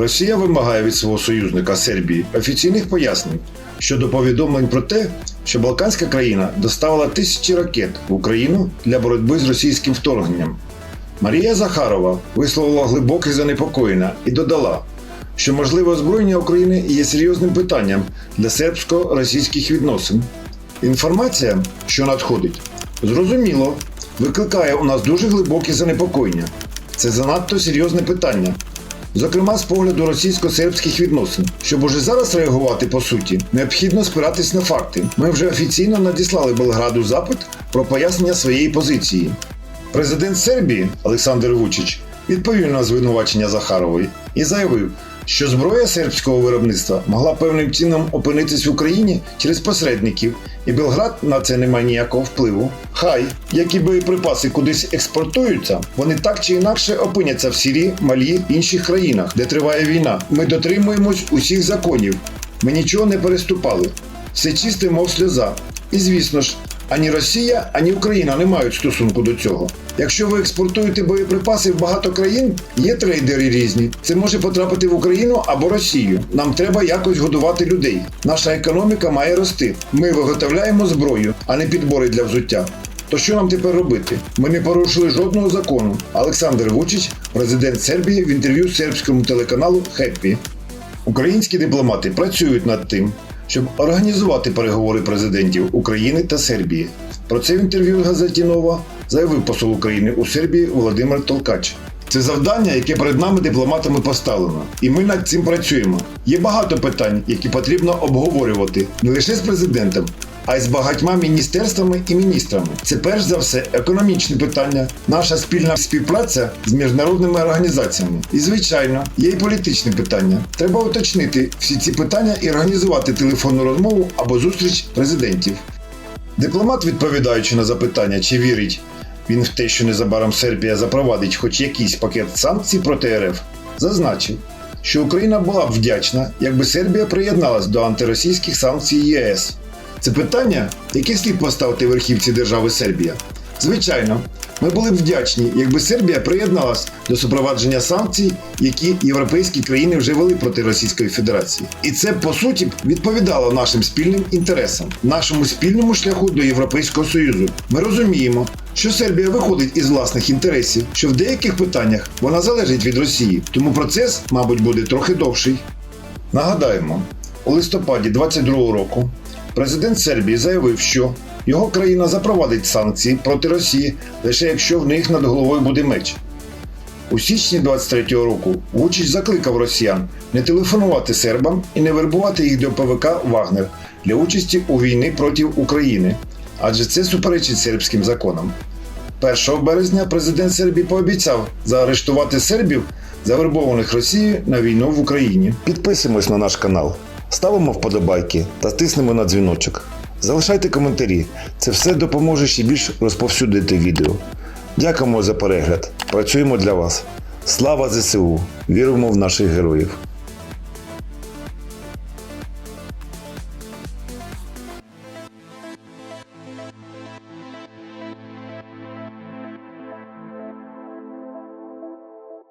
Росія вимагає від свого союзника Сербії офіційних пояснень щодо повідомлень про те, що Балканська країна доставила тисячі ракет в Україну для боротьби з російським вторгненням. Марія Захарова висловила глибоке занепокоєння і додала, що можливе озброєння України є серйозним питанням для сербсько-російських відносин. Інформація, що надходить, зрозуміло, викликає у нас дуже глибоке занепокоєння. Це занадто серйозне питання. Зокрема, з погляду російсько-сербських відносин. Щоб уже зараз реагувати по суті, необхідно спиратись на факти. Ми вже офіційно надіслали Белграду запит про пояснення своєї позиції. Президент Сербії Олександр Вучич відповів на звинувачення Захарової і заявив, що зброя сербського виробництва могла певним чином опинитись в Україні через посередників, і Белград на це не має ніякого впливу. Хай, які боєприпаси кудись експортуються, вони так чи інакше опиняться в Сірії, Малі, інших країнах, де триває війна. Ми дотримуємось усіх законів. Ми нічого не переступали. Все чисте, мов сльоза. І звісно ж, ані Росія, ані Україна не мають стосунку до цього. Якщо ви експортуєте боєприпаси в багато країн, є трейдери різні. Це може потрапити в Україну або Росію. Нам треба якось годувати людей. Наша економіка має рости. Ми виготовляємо зброю, а не підбори для взуття. То що нам тепер робити? Ми не порушили жодного закону. Олександр Вучич, президент Сербії, в інтерв'ю сербському телеканалу Хеппі. Українські дипломати працюють над тим, щоб організувати переговори президентів України та Сербії. Про це в інтерв'ю газеті Нова заявив посол України у Сербії Володимир Толкач. Це завдання, яке перед нами дипломатами поставлено, і ми над цим працюємо. Є багато питань, які потрібно обговорювати не лише з президентом, а й з багатьма міністерствами і міністрами. Це перш за все економічне питання, наша спільна співпраця з міжнародними організаціями. І, звичайно, є і політичне питання. Треба уточнити всі ці питання і організувати телефонну розмову або зустріч президентів. Дипломат, відповідаючи на запитання, чи вірить він в те, що незабаром Сербія запровадить хоч якийсь пакет санкцій проти РФ, зазначив, що Україна була б вдячна, якби Сербія приєдналась до антиросійських санкцій ЄС. Це питання, яке слід поставити верхівці держави Сербія. Звичайно, ми були б вдячні, якби Сербія приєдналась до супровадження санкцій, які європейські країни вже вели проти Російської Федерації. І це по суті відповідало нашим спільним інтересам, нашому спільному шляху до Європейського Союзу. Ми розуміємо, що Сербія виходить із власних інтересів, що в деяких питаннях вона залежить від Росії, тому процес, мабуть, буде трохи довший. Нагадаємо, у листопаді 22-го року президент Сербії заявив, що його країна запровадить санкції проти Росії лише якщо в них над головою буде меч. У січні 23-го року Вучич закликав росіян не телефонувати сербам і не вербувати їх до ПВК Вагнер для участі у війні проти України, адже це суперечить сербським законам. 1 березня президент Сербії пообіцяв заарештувати сербів, завербованих Росією на війну в Україні. Підписуємось на наш канал, ставимо вподобайки та тиснемо на дзвіночок. Залишайте коментарі, це все допоможе ще більш розповсюдити відео. Дякуємо за перегляд. Працюємо для вас. Слава ЗСУ! Віримо в наших героїв!